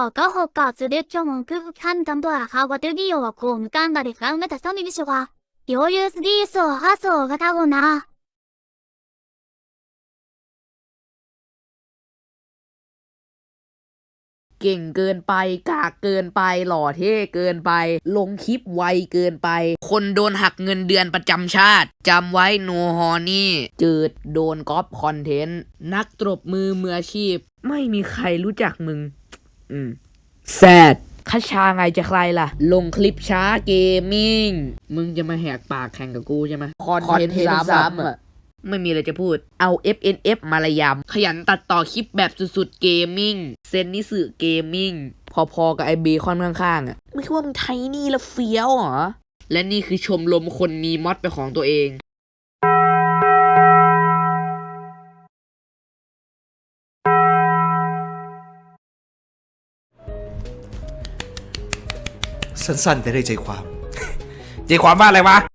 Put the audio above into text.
がほかずで今日もくかんたんとははわでぎよはこうむかんだりかうめたさみびしょが、よゆすぎそうはそうがたごな。 เก่งเกินไปกากเกินไปหล่อเท่เกินไป ลงคลิปไวเกินไป คนโดนหักเงินเดือนประจำชาติจำไว้โนฮอนี่จืดโดนก๊อปคอนเทนต์ นักตรบมือมืออาชีพ ไม่มีใครรู้จักมึง อืมแซดคาชาไงจะใครล่ะ ลงคลิปช้าเกมมิ่ง มึงจะมาแหกปากแข่งกับกูใช่ไหมคอนเทนต์ซ้ำๆอะไม่มีอะไรจะพูด เอา FNF มาระยำขยันตัดต่อคลิปแบบสุดๆเกมมิ่ง เซนนิสึเกมมิ่ง พอๆกับไอเบคอนข้างๆอะไม่คิดว่ามึงไทนี่แล้วเฟี้ยวเหรอ และนี่คือชมรมคนมีมอดเป็นของตัวเอง สั้นๆ แต่ได้ใจความ ใจความว่าอะไรวะ